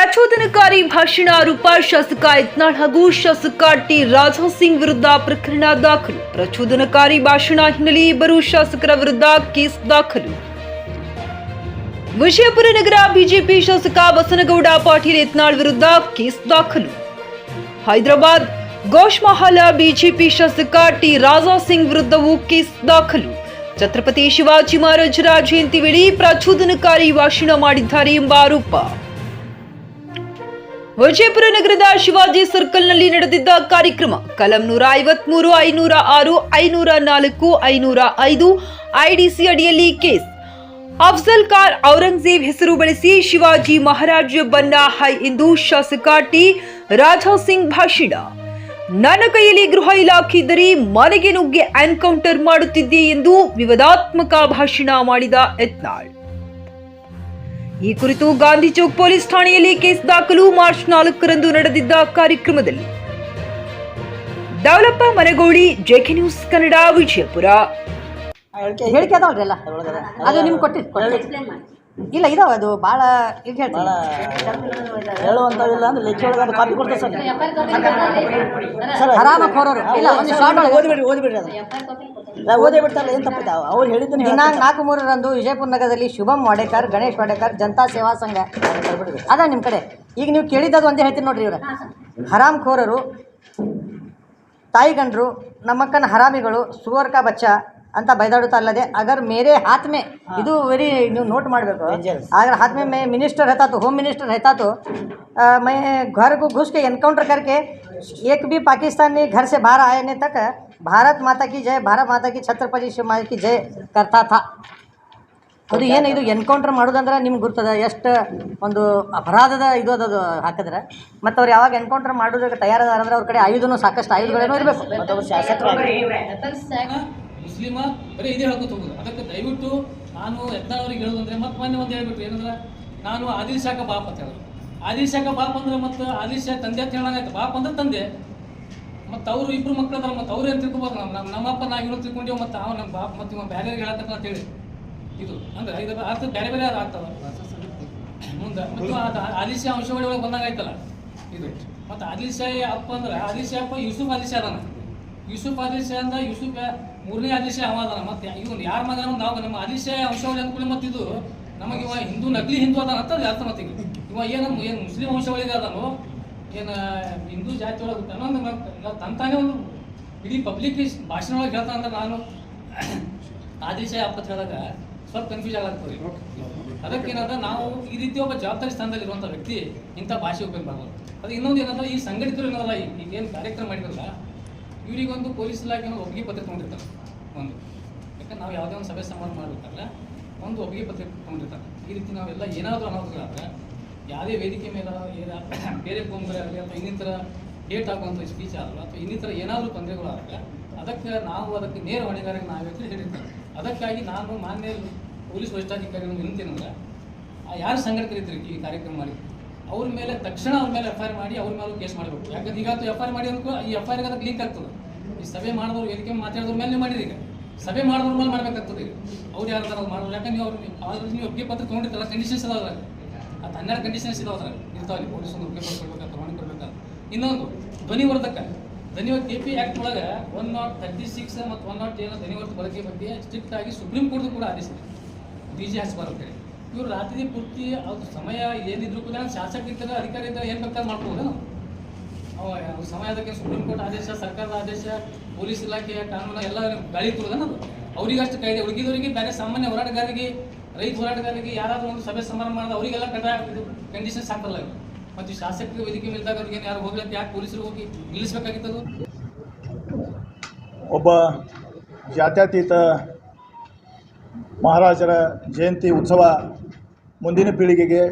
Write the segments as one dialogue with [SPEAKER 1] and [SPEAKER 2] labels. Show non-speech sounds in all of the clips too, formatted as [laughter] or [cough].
[SPEAKER 1] ಪ್ರಚೋದನಕಾರಿ ಭಾಷಣ ಆರೋಪ ಶಾಸಕ ಯತ್ನಾಳ್ ಹಾಗೂ ಶಾಸಕ ಟಿ ರಾಜಾ ಸಿಂಗ್ ವಿರುದ್ಧ ಪ್ರಕರಣ ದಾಖಲು. ಪ್ರಚೋದನಕಾರಿ ಭಾಷಣ ಹಿನ್ನೆಲೆ ಇಬ್ಬರು ಶಾಸಕರ ವಿರುದ್ಧ ಕೇಸ್ ದಾಖಲು. ವಿಜಯಪುರ ನಗರ ಬಿಜೆಪಿ ಶಾಸಕ ಬಸನಗೌಡ ಪಾಟೀಲ್ ಯತ್ನಾಳ್ ವಿರುದ್ಧ ಕೇಸ್ ದಾಖಲು. ಹೈದರಾಬಾದ್ ಗೋಶ್ಮಹಲ ಬಿಜೆಪಿ ಶಾಸಕ ಟಿ ರಾಜಾ ಸಿಂಗ್ ವಿರುದ್ಧವೂ ಕೇಸ್ ದಾಖಲು. ಛತ್ರಪತಿ ಶಿವಾಜಿ ಮಹಾರಾಜರ ಜಯಂತಿ ವೇಳೆ ಪ್ರಚೋದನಕಾರಿ ಭಾಷಣ ಮಾಡಿದ್ದಾರೆ ಎಂಬ ಆರೋಪ. ವಿಜಯಪುರ ನಗರದ ಶಿವಾಜಿ ಸರ್ಕಲ್ನಲ್ಲಿ ನಡೆದಿದ್ದ ಕಾರ್ಯಕ್ರಮ ಕಲಂ ನೂರ ಐವತ್ಮೂರು, ಐನೂರ ಆರು, ಐನೂರ ನಾಲ್ಕು, ಐನೂರ ಐದು ಐಡಿಸಿ ಅಡಿಯಲ್ಲಿ ಕೇಸ್. ಅಫ್ಜಲ್ ಖಾನ್ ಔರಂಗಜೇಬ್ ಹೆಸರು ಬಳಸಿ ಶಿವಾಜಿ ಮಹಾರಾಜ ಬನ್ನ ಹೈ ಎಂದು ಶಾಸಕ ಟಿ ರಾಜಾ ಸಿಂಗ್ ಭಾಷಣ. ನನ್ನ ಕೈಯಲ್ಲಿ ಗೃಹ ಇಲಾಖೆ ಇದ್ದರೆ ಮನೆಗೆ ನುಗ್ಗೆ ಎನ್ಕೌಂಟರ್ ಮಾಡುತ್ತಿದ್ದೆ ಎಂದು ವಿವಾದಾತ್ಮಕ ಭಾಷಣ ಮಾಡಿದ ಯತ್ನಾಳ್. ಈ ಕುರಿತು ಗಾಂಧಿ ಚೌಕ್ ಪೊಲೀಸ್ ಠಾಣೆಯಲ್ಲಿ ಕೇಸ್ ದಾಖಲು ಮಾರ್ಚ್ ನಾಲ್ಕರಂದು ನಡೆದಿದ್ದ ಕಾರ್ಯಕ್ರಮದಲ್ಲಿ ದೌಲಪ್ಪ ಮನಗೋಳಿ ಜೆಕೆ ನ್ಯೂಸ್ ಕನ್ನಡ ವಿಜಯಪುರ.
[SPEAKER 2] ಹೇಳಿಕೆ ಅದಾವಲ್ರಿ ಎಲ್ಲ ಅದು ನಿಮ್ಗೆ ಕೊಟ್ಟಿ ಇಲ್ಲ ಇದಾವ ಅದು ಭಾಳ ಈಗ ಹೇಳ್ತೀನಿ.
[SPEAKER 3] ಹೇಳುವಂಥವಿಲ್ಲ ಅಂದ್ರೆ ಲೆಕ್ಕ ಒಳಗೆ ಕಾಪಿ ಕೊಡ್ತಾರೆ ಸರ್. ಸರ್
[SPEAKER 2] ಆರಾಮ ಕೋರೋರು. ಇಲ್ಲ ಒಂದು ಶಾರ್ಟ್ ಒಳಗೆ
[SPEAKER 3] ಓದಿಬಿಡ್ರಿ ಓದಿಬಿಡ್ರಿ ಅದು. ಓದೇ ಬಿಡ್ತಾರಲ್ಲ ಏನು ತಪ್ಪಿದೆ? ಅವ್ರು ಹೇಳಿದ್ದನ್ನು
[SPEAKER 2] ದಿನಾಂಕ ನಾಲ್ಕು ಮೂರರಂದು ವಿಜಯಪುರ ನಗರದಲ್ಲಿ ಶುಭಂ ವಾಡೇಕರ್ ಗಣೇಶ್ ವಾಡೇಕರ್ ಜನತಾ ಸೇವಾ ಸಂಘ. ಅದ ನಿಮ್ಮ ಕಡೆ. ಈಗ ನೀವು ಕೇಳಿದ್ದದು ಒಂದೇ ಹೇಳ್ತೀನಿ ನೋಡ್ರಿ ಇವ್ರ. ಹರಾಮ್ ಖೋರರು ತಾಯಿಗಂಡ್ರು ನಮ್ಮಕ್ಕನ ಹರಾಮಿಗಳು ಸುವರ್ಕ ಬಚ್ಚ ಅಂತ ಬೈದಾಡುತ್ತಾ ಅಲ್ಲದೆ ಅಗರ್ ಮೇರೆ ಹಾತ್ಮೆ ಇದು ವೆರಿ ನೀವು ನೋಟ್ ಮಾಡಬೇಕು. ಅಗರ್ ಹಾತ್ಮೆ ಮೇ ಮಿನಿಸ್ಟರ್ ಹೆತಾತು ಹೋಮ್ ಮಿನಿಸ್ಟರ್ ಹೆತಾತು ಮೈ ಘರ್ಗೂ ಘುಸ್ಕೆ ಎನ್ಕೌಂಟರ್ ಕರ್ಕೆ ಏಕ್ ಬಿ ಪಾಕಿಸ್ತಾನಿ ಘರ್ ಸೆ ಬಾರ ಆಯನೆ ತಕ್ಕ ಭಾರತ್ ಮಾತಾ ಕಿ ಜಯ ಭಾರತ್ ಮಾತಾ ಕಿ ಛತ್ರಪತಿ ಶಿವಮಾಯ ಕಿ ಜಯ ಕರ್ತಾ ಥಾ. ಅದು ಏನು ಇದು ಎನ್ಕೌಂಟ್ರ್ ಮಾಡೋದಂದ್ರೆ ನಿಮ್ಗೆ ಗೊತ್ತದ ಎಷ್ಟು ಒಂದು ಅಪರಾಧದ ಇದು ಅದು ಹಾಕಿದ್ರೆ? ಮತ್ತು ಅವ್ರು ಯಾವಾಗ ಎನ್ಕೌಂಟ್ರ್ ಮಾಡೋದಕ್ಕೆ ತಯಾರದಾರ ಅಂದ್ರೆ ಅವ್ರ ಕಡೆ ಆಯುಧನೂ ಸಾಕಷ್ಟು ಆಯುಧಗಳೇನೂ ಇರಬೇಕು.
[SPEAKER 4] ಮುಸ್ಲಿಮ ಬರೀ ಇದೇ ಹೇಳ್ಕೊತ ಹೋಗುದು. ಅದಕ್ಕೆ ದಯವಿಟ್ಟು ನಾನು ಎದ್ದವ್ರಿಗೆ ಹೇಳೋದು ಅಂದ್ರೆ ಮತ್ತೆ ಮೊನ್ನೆ ಒಂದು ಹೇಳ್ಬಿಟ್ಟು ಏನಂದ್ರೆ ನಾನು ಆದಿಲ್ ಶಾಖ ಬಾಪ್ ಅಂತ ಹೇಳಿದ್ರು ಆದಿಲ್ ಶಾಖ ಬಾಪ್ ಅಂದ್ರೆ ಮತ್ತೆ ಆದಿಲ್ ಶಾ ತಂದೆ ಅಂತ ಹೇಳಂಗಾಯ್ತು ಬಾಪ್ ಅಂದ್ರೆ ತಂದೆ. ಮತ್ತೆ ಅವರು ಇಬ್ರು ಮಕ್ಕಳು ಅದಾರ ಮತ್ತು ಅವ್ರು ಏನು ತಿಳ್ಕೊಬೋದು? ನಮ್ಮ ನಮ್ಮ ನಮ್ಮಪ್ಪ ನಾವು ಇವ್ರು ತಿಳ್ಕೊಂಡೇವು ಮತ್ತು ಅವ ನಮ್ಮ ಬಾಪ್ ಮತ್ತೆ ಇವ ಬೇರೆ ಹೇಳತ್ತ ಅಂತ ಹೇಳಿ. ಇದು ಅಂದ್ರೆ ಇದರ ಅರ್ಥ ಬೇರೆ ಬೇರೆ ಆಗ್ತವ ಮುಂದೆ ಮತ್ತು ಅದು ಆದಿಲ್ ಶಾ ಅಂಶವಳಿ ಒಳಗೆ ಬಂದಂಗೆ ಆಯ್ತಲ್ಲ. ಇದು ಮತ್ತೆ ಆದಿಲ್ ಶಾ ಅಪ್ಪ ಅಂದ್ರೆ ಆದಿಲ್ ಶಾ ಅಪ್ಪ ಯೂಸುಫ್ ಆದಿಲ್ ಶಾ ಅದಾನ. ಯೂಸುಫ್ ಆದಿಲ್ ಶಾ ಅಂದ ಯೂಸುಫ್ ಮೂರನೇ ಆದಿಶಯ ಶಾ ಅವ ಅದಾನ ಮತ್ತೆ ಇವನು ಯಾರ ಮಗ ನಾವು ನಮ್ಮ ಆದಿಶಯ ಅಂಶವಳಿ ಅಂದ್ಕೊಳ್ಳಿ ಮತ್ತೆ ಇದು ನಮಗೆ ಇವ ಹಿಂದೂ ನಕಲಿ ಹಿಂದೂ ಅದಾನ ಅಂತ ಅರ್ಥ ಮತ್ತೆ ಇವ ಏನು ಏನು ಮುಸ್ಲಿಂ ವಂಶವಳಿಗೆ ಅದಾನೋ, ಏನ ಹಿಂದೂ ಜಾತಿ ಒಳಗೆ ಅನ್ನೋದು ತಂತಾನೆ ಒಂದು ಇಡೀ ಪಬ್ಲಿಕ್ ಭಾಷಣ ಒಳಗೆ ಹೇಳ್ತಾ ಅಂದ್ರೆ ನಾನು [coughs] ಆದಿಶಯ ಶಾ ಅಪ್ಪ ಹೇಳಿದಾಗ ಸ್ವಲ್ಪ ಕನ್ಫ್ಯೂಸ್ ಅದಕ್ಕೆ ಏನಂದ್ರೆ ನಾವು ಈ ರೀತಿ ಒಬ್ಬ ಜವಾಬ್ದಾರಿ ಸ್ಥಾನದಲ್ಲಿ ಇರುವಂಥ ವ್ಯಕ್ತಿ ಇಂಥ ಭಾಷೆ ಉಪಯೋಗ ಮಾಡಬಾರ್ದು ಅದು ಇನ್ನೊಂದು ಏನಂದ್ರೆ ಈ ಸಂಘಟಿತರು ಏನಲ್ಲ ಈಗ ಏನು ಕಾರ್ಯಕ್ರಮ ಮಾಡಿದ್ರಲ್ಲ ಇವರಿಗೊಂದು ಪೊಲೀಸ್ ಇಲಾಖೆ ಒಪ್ಪಿಗೆ ಪತ್ರ ತೊಗೊಂಡಿರ್ತಾರೆ. ಒಂದು. ಯಾಕಂದ್ರೆ ನಾವು ಯಾವುದೇ ಒಂದು ಸಭೆ ಸಮಾರಂಭ ಮಾಡಬೇಕಾದ್ರೆ ಒಂದು ಒಪ್ಪಿಗೆ ಪತ್ರ ತೊಗೊಂಡಿರ್ತಾರೆ. ಈ ರೀತಿ ನಾವೆಲ್ಲ ಏನಾದರೂ ಅನಾಹುತಗಳಾದ್ರೆ, ಯಾವುದೇ ವೇದಿಕೆ ಮೇಲೆ [coughs] ಬೇರೆ ಫೋನ್ಗಳಾಗಲಿ ಅಥವಾ ಇನ್ನಿತರ ಡೇಟ್ ಆಗುವಂಥ ಸ್ಪೀಚ್ ಆಗಲ್ಲ ಅಥವಾ ಇನ್ನಿತರ ಏನಾದರೂ ತೊಂದರೆಗಳಾದಾಗ ಅದಕ್ಕೆ ನಾವು ಅದಕ್ಕೆ ನೇರ ಹೊಣೆಗಾರರಿಗೆ ನಾವೇ ಅಂತ ಹೇಳಿರ್ತಾರೆ. ಅದಕ್ಕಾಗಿ ನಾನು ಮಾನ್ಯ ಪೊಲೀಸ್ ವರಿಷ್ಠಾಧಿಕಾರಿಗಳು ಆ ಯಾರು ಸಂಘಟಕರಿದ್ರು ಈ ಕಾರ್ಯಕ್ರಮ ಮಾಡಿ ಅವ್ರ ಮೇಲೆ ತಕ್ಷಣ ಅವ್ರ ಮೇಲೆ ಎಫ್ ಐ ಆರ್ ಮಾಡಿ ಅವ್ರ ಮೇಲೆ ಕೇಸ್ ಮಾಡಬೇಕು. ಯಾಕಂದ್ರೆ ಈಗ ಎಫ್ ಐ ಆರ್ ಮಾಡಿ ಅನ್ಕೋ ಈ ಎಫ್ ಐ ಅದಕ್ಕೆ ಲಿಂಕ್ ಆಗ್ತದೆ. ಈ ಸಭೆ ಮಾಡಿದವ್ರು ವೇದಿಕೆ ಮಾತಾಡಿದವ್ರ ಮೇಲೆ ಮಾಡಿದ್ರು ಈಗ. ಸಭೆ ಮಾಡಿದವ್ರ ಮೇಲೆ ಮಾಡ್ಬೇಕಾಗ್ತದೆ ಈಗ. ಅವ್ರು ಯಾರು ಥರ ಮಾಡೋದು ಯಾಕಂದ್ರೆ ನೀವು ಅವ್ರು ನೀವು ಒಪ್ಪಿಗೆ ಪತ್ರ ತೊಗೊಂಡಿರ್ತಾರ ಕಂಡೀಷನ್ಸ್ ಇದಾವ ಅದು ಹನ್ನೆರಡು ಕಂಡೀಷನ್ಸ್ ಇದಾವೆ ಇರ್ತಾವೆ ಪೊಲೀಸ್ ಒಂದು ಒಪ್ಪಿಗೆ ಪತ್ರ ಕೊಡ್ಬೇಕಾದ್ರೆ ಪ್ರಮಾಣ ಕೊಡ್ಬೇಕಾದ್ರೆ ಇನ್ನೊಂದು ಧ್ವನಿವರ್ಧಕ ಧ್ವನಿ ಕೆ ಪಿ ಆ್ಯಕ್ಟ್ ಒಳಗೆ ಒನ್ ನಾಟ್ ತರ್ಟಿ ಸಿಕ್ಸ್ ಮತ್ತು ಒನ್ ನಾಟ್ ಏನು ಧ್ವನಿವರ್ಧಕ ಬಳಕೆ ಬಗ್ಗೆ ಸ್ಟ್ರಿಕ್ಟ್ ಆಗಿ ಸುಪ್ರೀಂ ಕೋರ್ಟ್ ಕೂಡ ಆದೇಶಿದೆ ಡಿ ಜಿ ಹಚ್ಬಾರ್ದು ಅಂತೇಳಿ ಇವ್ರು ರಾತ್ರಿ ಪೂರ್ತಿ ಅವ್ರ ಸಮಯ ಏನಿದ್ರು ಕೂಡ ಶಾಸಕ ಇದ್ದರೆ ಅಧಿಕಾರಿ ಇದ್ದರೆ ಏನು ಬೇಕಾದ್ರೆ ಮಾಡ್ಬೋದು ಅವ್ರ ಸಮಯ ಅದಕ್ಕೆ ಸುಪ್ರೀಂ ಕೋರ್ಟ್ ಆದೇಶ, ಸರ್ಕಾರದ ಆದೇಶ, ಪೊಲೀಸ್ ಇಲಾಖೆಯ ಕಾನೂನು ಎಲ್ಲ ಗಾಳಿ ತುಳಿದನದು ಅವರಿಗಷ್ಟು ಕಾಯ್ದೆ ಉಳಿದವರಿಗೆ ಬೇರೆ ಸಾಮಾನ್ಯ ಹೋರಾಟಗಾರರಿಗೆ, ರೈತ ಹೋರಾಟಗಾರರಿಗೆ ಯಾರಾದರೂ ಒಂದು ಸಭೆ ಸಮಾರಂಭ ಮಾಡಿದ ಅವರಿಗೆಲ್ಲ ಕಡ್ಡ ಕಂಡೀಷನ್ಸ್ ಹಾಕಲ್ಲ. ಮತ್ತು ಶಾಸಕರಿಗೆ ವೇದಿಕೆ ಮೇಲಿದ್ದಾಗ ಅವ್ರಿಗೆ ಯಾರು ಹೋಗ್ಲಿಕ್ಕೆ ಯಾಕೆ ಪೊಲೀಸರು ಹೋಗಿ ನಿಲ್ಲಿಸಬೇಕಾಗಿತ್ತದು?
[SPEAKER 5] ಒಬ್ಬ ಜಾತ್ಯತೀತ ಮಹಾರಾಜರ ಜಯಂತಿ ಉತ್ಸವ ಮುಂದಿನ ಪೀಳಿಗೆಗೆ,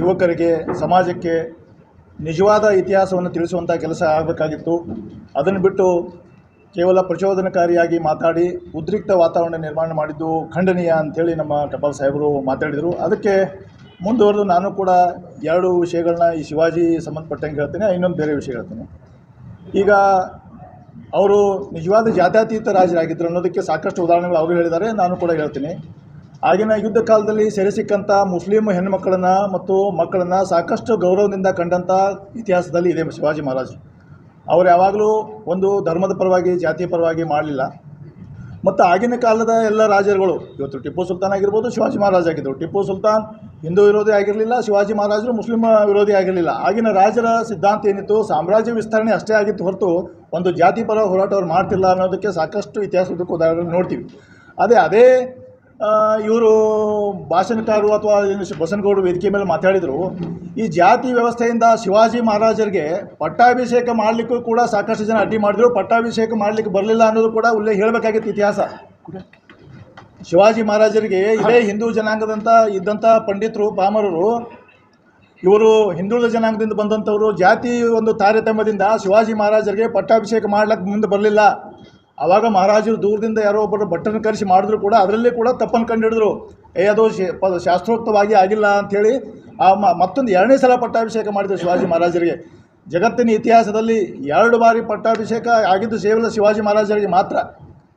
[SPEAKER 5] ಯುವಕರಿಗೆ, ಸಮಾಜಕ್ಕೆ ನಿಜವಾದ ಇತಿಹಾಸವನ್ನು ತಿಳಿಸುವಂಥ ಕೆಲಸ ಆಗಬೇಕಾಗಿತ್ತು. ಅದನ್ನು ಬಿಟ್ಟು ಕೇವಲ ಪ್ರಚೋದನಕಾರಿಯಾಗಿ ಮಾತಾಡಿ ಉದ್ರಿಕ್ತ ವಾತಾವರಣ ನಿರ್ಮಾಣ ಮಾಡಿದ್ದು ಖಂಡನೀಯ ಅಂಥೇಳಿ ನಮ್ಮ ಟಪಾಲ್ ಸಾಹೇಬರು ಮಾತಾಡಿದರು. ಅದಕ್ಕೆ ಮುಂದುವರೆದು ನಾನು ಕೂಡ ಎರಡು ವಿಷಯಗಳನ್ನ ಈ ಶಿವಾಜಿ ಸಂಬಂಧಪಟ್ಟಂಗೆ ಹೇಳ್ತೇನೆ, ಇನ್ನೊಂದು ಬೇರೆ ವಿಷಯ ಹೇಳ್ತೇನೆ. ಈಗ ಅವರು ನಿಜವಾದ ಜಾತ್ಯತೀತ ರಾಜರಾಗಿದ್ದರು ಅನ್ನೋದಕ್ಕೆ ಸಾಕಷ್ಟು ಉದಾಹರಣೆಗಳು ಅವರು ಹೇಳಿದ್ದಾರೆ, ನಾನು ಕೂಡ ಹೇಳ್ತೀನಿ. ಆಗಿನ ಯುದ್ಧ ಕಾಲದಲ್ಲಿ ಸೆರೆ ಸಿಕ್ಕಂಥ ಮುಸ್ಲಿಂ ಹೆಣ್ಣುಮಕ್ಕಳನ್ನು ಮತ್ತು ಮಕ್ಕಳನ್ನು ಸಾಕಷ್ಟು ಗೌರವದಿಂದ ಕಂಡಂಥ ಇತಿಹಾಸದಲ್ಲಿ ಇದೆ ಶಿವಾಜಿ ಮಹಾರಾಜ್. ಅವರು ಯಾವಾಗಲೂ ಒಂದು ಧರ್ಮದ ಪರವಾಗಿ, ಜಾತಿಯ ಪರವಾಗಿ ಮಾಡಲಿಲ್ಲ. ಮತ್ತು ಆಗಿನ ಕಾಲದ ಎಲ್ಲ ರಾಜರುಗಳು, ಇವತ್ತು ಟಿಪ್ಪು ಸುಲ್ತಾನ್ ಆಗಿರ್ಬೋದು, ಶಿವಾಜಿ ಮಹಾರಾಜ್ ಆಗಿದ್ದರು ಟಿಪ್ಪು ಸುಲ್ತಾನ್ ಹಿಂದೂ ವಿರೋಧಿ ಆಗಿರಲಿಲ್ಲ, ಶಿವಾಜಿ ಮಹಾರಾಜರು ಮುಸ್ಲಿಂ ವಿರೋಧಿ ಆಗಿರಲಿಲ್ಲ. ಆಗಿನ ರಾಜರ ಸಿದ್ಧಾಂತ ಏನಿತ್ತು, ಸಾಮ್ರಾಜ್ಯ ವಿಸ್ತರಣೆ ಅಷ್ಟೇ ಆಗಿತ್ತು ಹೊರತು ಒಂದು ಜಾತಿ ಪರ ಹೋರಾಟ ಮಾಡ್ತಿಲ್ಲ ಅನ್ನೋದಕ್ಕೆ ಸಾಕಷ್ಟು ಇತಿಹಾಸದಕ್ಕೆ ಉದಾಹರಣೆ ನೋಡ್ತೀವಿ. ಅದೇ ಅದೇ ಇವರು ಭಾಷಣಕಾರರು ಅಥವಾ ಬಸನಗೌಡರು ವೇದಿಕೆ ಮೇಲೆ ಮಾತಾಡಿದರು, ಈ ಜಾತಿ ವ್ಯವಸ್ಥೆಯಿಂದ ಶಿವಾಜಿ ಮಹಾರಾಜರಿಗೆ ಪಟ್ಟಾಭಿಷೇಕ ಮಾಡಲಿಕ್ಕೂ ಕೂಡ ಸಾಕಷ್ಟು ಜನ ಅಡ್ಡಿ ಮಾಡಿದ್ರು. ಪಟ್ಟಾಭಿಷೇಕ ಮಾಡಲಿಕ್ಕೆ ಬರಲಿಲ್ಲ ಅನ್ನೋದು ಕೂಡ ಉಲ್ಲೇಖ ಹೇಳಬೇಕಾಗಿತ್ತು ಇತಿಹಾಸ. ಶಿವಾಜಿ ಮಹಾರಾಜರಿಗೆ ಇದೇ ಹಿಂದೂ ಜನಾಂಗದಂಥ ಇದ್ದಂಥ ಪಂಡಿತರು, ಪಾಮರರು, ಇವರು ಹಿಂದುಳಿದ ಜನಾಂಗದಿಂದ ಬಂದಂಥವರು, ಜಾತಿ ಒಂದು ತಾರತಮ್ಯದಿಂದ ಶಿವಾಜಿ ಮಹಾರಾಜರಿಗೆ ಪಟ್ಟಾಭಿಷೇಕ ಮಾಡ್ಲಿಕ್ಕೆ ಮುಂದೆ ಬರಲಿಲ್ಲ. ಆವಾಗ ಮಹಾರಾಜರು ದೂರದಿಂದ ಯಾರೋ ಒಬ್ಬರು ಭಟ್ಟನ ಕರೆಸಿ ಮಾಡಿದ್ರು ಕೂಡ ಅದರಲ್ಲಿ ಕೂಡ ತಪ್ಪನ್ನು ಕಂಡುಹಿಡಿದ್ರು. ಏ, ಅದು ಶಾಸ್ತ್ರೋಕ್ತವಾಗಿ ಆಗಿಲ್ಲ ಅಂಥೇಳಿ ಆ ಮತ್ತೊಂದು ಎರಡನೇ ಸಲ ಪಟ್ಟಾಭಿಷೇಕ ಮಾಡಿದ್ರು ಶಿವಾಜಿ ಮಹಾರಾಜರಿಗೆ. ಜಗತ್ತಿನ ಇತಿಹಾಸದಲ್ಲಿ ಎರಡು ಬಾರಿ ಪಟ್ಟಾಭಿಷೇಕ ಆಗಿದ್ದು ಕೇವಲ ಶಿವಾಜಿ ಮಹಾರಾಜರಿಗೆ ಮಾತ್ರ.